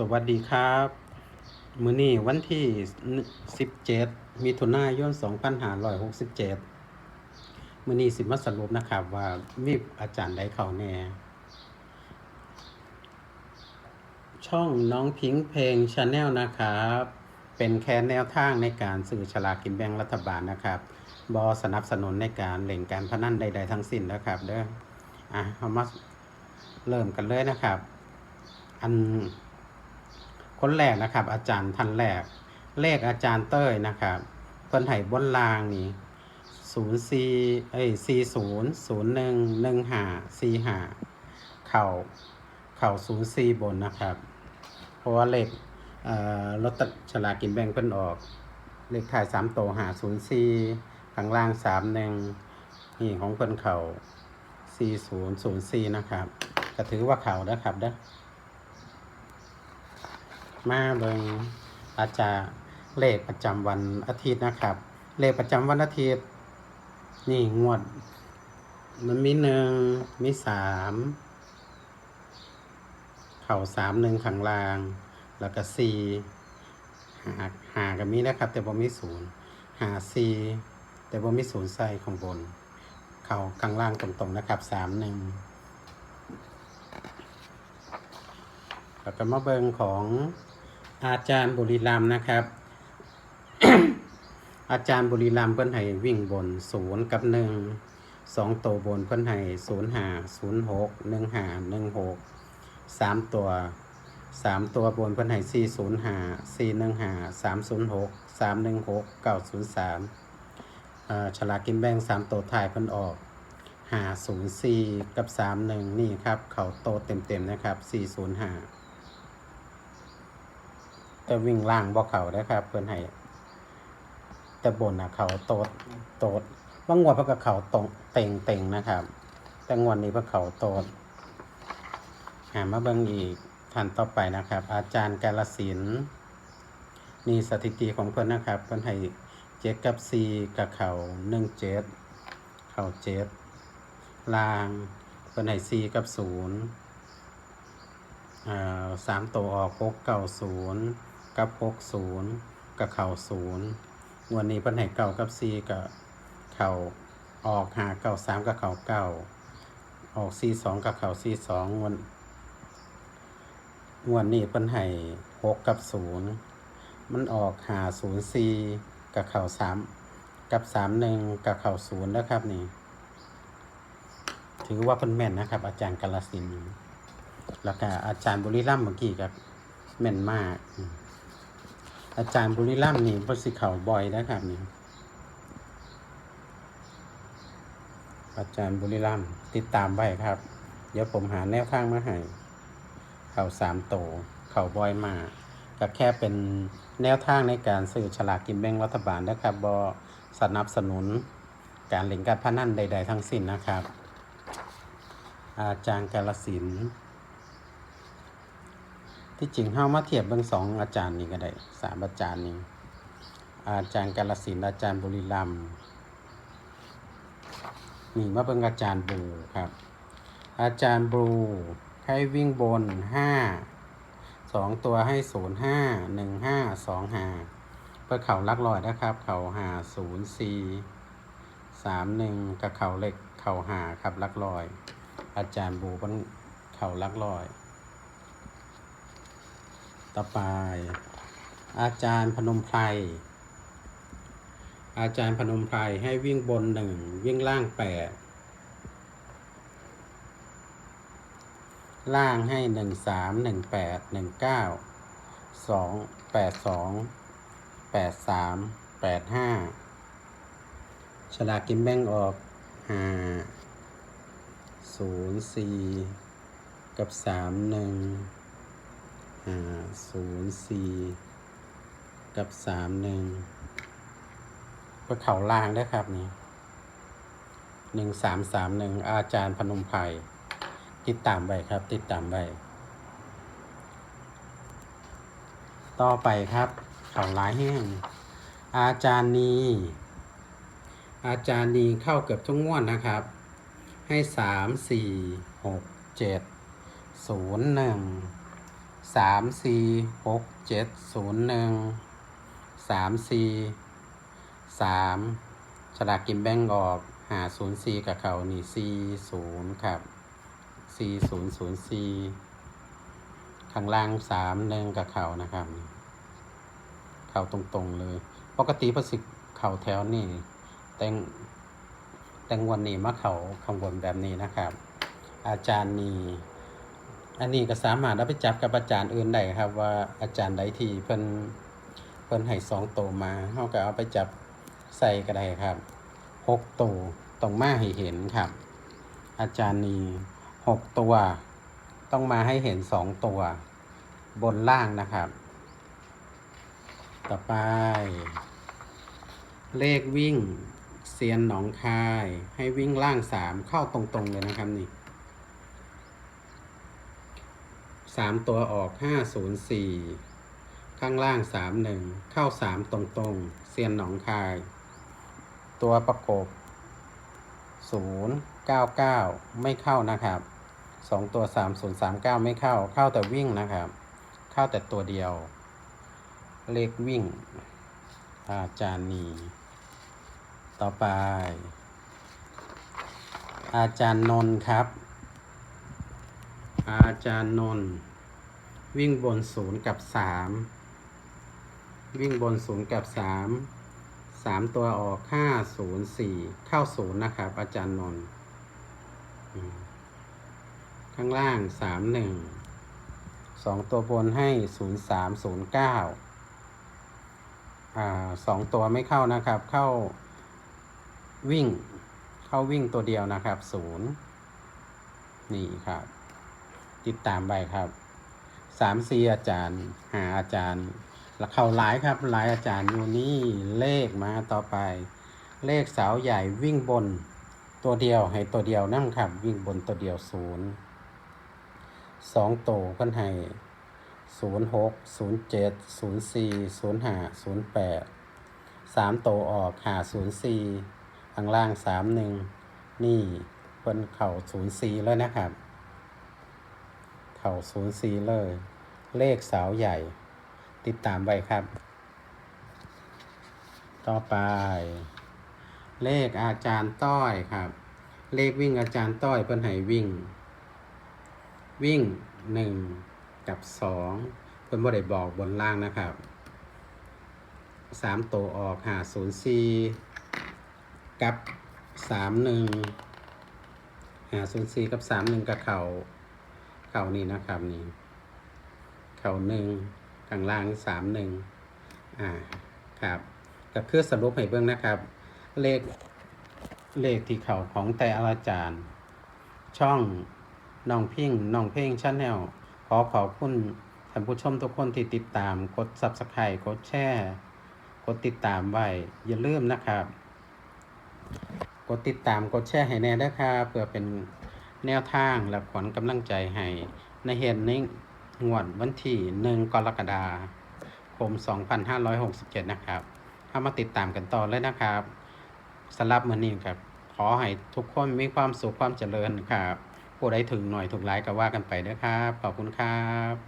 สวัสดีครับ มื้อนี้วันที่ 17 มิถุนายน 2567 มื้อนี้สิมาสรุปนะครับ ว่ามีอาจารย์ใดเขาแน่ ช่องน้องพิงเพลงชาแนลนะครับ เป็นแค่แนวทางในการสื่อฉลากกินแบ่งรัฐบาลนะครับบอสนับสนุนในการเล่นการพนันใด ๆ ทั้งสิ้นนะครับเด้ออะเอามาเริ่มกันเลยนะครับ อัน คนแรกนะครับ อาจารย์ท่านแรก เลขอาจารย์เต้ยนะครับเพิ่นให้บนรางนี่ศูนย์สี่เอ้ยสี่ศูนย์ศูนย์หนึ่งหนึ่งห้าสี่ห้าเข่าเข่าศูนย์สี่บนนะครับ เพราะว่าเลขเอ่อลอตเตอรี่ฉลากกินแบ่งเพิ่นออก เลขท้ายสามตัวหาศูนย์สี่ข้างล่างสามหนึ่งนี่ของเพิ่นเข่าสี่ศูนย์ศูนย์สี่นะครับก็ถือว่าเข่านะครับเด้อ มาเบิงอาจารย์เลขประจำวันอาทิตย์นะครับ เลขประจำวันอาทิตย์ นี่งวด มันมีหนึ่งมีสามเข่าสามหนึ่งข้างล่าง แล้วก็สี่หาหากับมีนะครับ แต่บ่มีศูนย์หาสี่แต่บ่มีศูนย์ใส่ข้างบน เข่าข้างล่างตรงๆนะครับสามหนึ่งแล้วก็มาเบิงของ อาจารย์บุรีรัมนะครับ อาจารย์บุรีรัมเพิ่นให้วิ่งบนศูนย์กับหนึ่งสองตัวบนเพิ่นให้ศูนย์ห้าศูนย์หกหนึ่งห้าหนึ่งหกสามตัวสามตัวบนเพิ่นให้สี่ศูนย์ห้าสี่หนึ่งห้าสามศูนย์หกสามหนึ่งหกเก้าศูนย์สามฉลากกินแบ่งสามตัวท้ายเพิ่นออกห้าศูนย์สี่กับสามหนึ่งนี่ครับ เขาโตเต็มๆนะครับสี่ศูนย์ห้า แต่วิ่งล่างบ่เขาได้ครับ เพื่อนให้แต่บนอะเขาโตดโตดบางงวดเพิ่นก็เขาตรงเต็งเต็งนะครับ แต่งวดนี้เพิ่นเขาโตดหามาเบิ่งอีกท่านต่อไปนะครับ อาจารย์กาลสินนี่สถิติของเพิ่อนนะครับ เพิ่อนให้เจ็ดกับสี่กับเขาหนึ่งเจ็ดเขาเจ็ดลางเพิ่อนให้สี่กับศูนย์อ่าสามตัวออกหกเก้าศูนย์ กับหกศูนย์กับเข่าศูนย์งวันนี้เพิ่นให้เก้ากับสี่กับเข่าออกหาเก้าสามกับเข่าเก้าออกสี่สองกับเข่าสี่สองงวันงวันนี้เพิ่นให้หกกับศูนย์มันออกหาศูนย์สี่กับเข่าสามกับสามหนึ่งกับเข่าศูนย์นะครับนี่ ถือว่าเพิ่นแม่นนะครับ อาจารย์กาลสินแล้วก็อาจารย์บุรีรัมย์เมื่อกี้กับแม่นมาก อาจารย์บุรีรัมย์นี่เพสิเขาบ่อยนะครับนี่อาจารย์บุรีรัมย์ติดตามไว้ครับ เดี๋ยวผมหาแนวทางมาให้เข่าสามโตเข่าบ่อยมาก็แค่เป็นแนวทางในการซื้อฉลากกินแบ่งรัฐบาลนะครับบอสนับสนุนการเล่นการพนันใด ๆ ทั้งสิ้นนะครับ อาจารย์กาลสิน ที่จริงเฮามาเทียบเบิ่งสองอาจารย์นี่ก็ได้สามอาจารย์นี่อาจารย์กาลสินอาจารย์บุรีรัมย์นี่มาเบิ่งอาจารย์บูครับ อาจารย์บูให้วิ่งบนห้าสองตัวให้ศูนย์ห้าหนึ่งห้าสองห้าเพื่อเขาลักลอยนะครับ เข่าหาศูนย์สี่สามหนึ่งกับเข่าเหล็กเข่าหาครับลักลอย อาจารย์บูเป็นเขาลักลอย ต่อไป อาจารย์พนมไพร อาจารย์พนมไพรให้วิ่งบนหนึ่งวิ่งล่างแปดล่างให้หนึ่งสามหนึ่งแปดหนึ่งเก้าสองแปดสองแปดสามแปดห้าฉลากกินแบ่งออกห้าศูนย์สี่กับสามหนึ่ง ห้าศูนย์สี่กับสามหนึ่งก็เข่าล่างได้ครับนี่หนึ่งสามสามหนึ่งอาจารย์พนมไพรติดตามไปครับ ติดตามไปต่อไปครับเข่าลายแห้ง อาจารย์นีอาจารย์นีเข้าเกือบทุกงวดนะครับ ให้สามสี่หกเจ็ดศูนย์หนึ่ง สามสี่หกเจ็ดศูนย์หนึ่งสามสี่สามฉลากกินแบ่งออกหาศูนย์สี่กับเขานี่สี่ศูนย์ครับสี่ศูนย์ศูนย์สี่ข้างล่างสามหนึ่งกับเขานะครับ เข่าตรงๆเลย ปกติประสิเข่าแถวนี่แต่งแต่งวันนี้มาเข่าข้างบนแบบนี้นะครับ อาจารย์นี่ อันนี้ก็สามารถเอาไปจับกับอาจารย์อื่นได้ครับ ว่าอาจารย์ใดที่เพิ่นเพิ่นให้สองตัวมาเขาก็เอาไปจับใส่ก็ได้ครับหกตัวต้องมาให้เห็นครับ อาจารย์นี่หกตัว ต้องมาให้เห็นสองตัว บนล่างนะครับ ต่อไป เลขวิ่งเซียนหนองคาย ให้วิ่งล่างสามเข้าตรงๆเลยนะครับนี่ สามตัวออกห้าศูนย์สี่ข้างล่างสามหนึ่งเข้าสามตรงๆเซียนหนองคาย ตัวประกบศูนย์เก้าเก้าไม่เข้านะครับสองตัวสามศูนย์สามเก้าไม่เข้า เข้าแต่วิ่งนะครับ เข้าแต่ตัวเดียว เลขวิ่ง อาจารย์นี ต่อไป อาจารย์นนท์ครับ อาจารย์นนท์วิ่งบนศูนย์กับสามวิ่งบนศูนย์กับสามสามตัวออกห้าศูนย์สี่เข้าศูนย์นะครับ อาจารย์นนท์ข้างล่างสามหนึ่งสองตัวบนให้ศูนย์สามศูนย์เก้าอ่าสองตัวไม่เข้านะครับ เข้าวิ่งเข้าวิ่งตัวเดียวนะครับศูนย์นี่ครับ ติดตามไปครับสามสี่อาจารย์หาอาจารย์ แล้วเข้าหลายครับหลายอาจารย์อยู่นี่เลขมาต่อไป เลขเสาใหญ่วิ่งบนตัวเดียวให้ตัวเดียวนั่งครับ วิ่งบนตัวเดียวศูนย์สองโตเพิ่นให้ศูนย์หกศูนย์เจ็ดศูนย์สี่ศูนย์ห้าศูนย์แปดสามโตออกหาศูนย์สี่ข้างล่างสามหนึ่งนี่เพิ่นเข่าศูนย์สี่เลยนะครับ ข่าศูนย์สี่เลยเลขเสาใหญ่ ติดตามไว้ครับ ต่อไป เลขอาจารย์ต้อยครับ เลขวิ่งอาจารย์ต้อยเพิ่นให้วิ่ง วิ่งหนึ่งกับสองเพิ่นบ่ได้บอกบนล่างนะครับสามตัวออกหาศูนย์สี่กับสามหนึ่งหาศูนย์สี่กับสามหนึ่งกับเขา ขานี่นะครับนี่ เข่าหนึ่งข้างล่างสามหนึ่งอ่าครับก็คือสรุปให้เบิ่งนะครับ เลขเลขที่เข่าของแต่ละอาจารย์ ช่องน้องพิงน้องเพ่งชาแนลขอขอบคุณท่านผู้ชมทุกคนที่ติดตามกด subscribe กดแชร์กดติดตามไว้อย่าลืมนะครับ กดติดตามกดแชร์ให้แน่ด้วยครับเพื่อเป็น แนวทางและขวัญกำลังใจให้ในเหตุนี้งวดวันที่หนึ่งกรกฎาคม 2567 นะครับเข้ามาติดตามกันต่อเลยนะครับสำหรับมื้อนี้ครับขอให้ทุกคนมีความสุขความเจริญครับผู้ใดถึงหน่อยถูกไลค์ก็ว่ากันไปด้วยครับ ขอบคุณครับ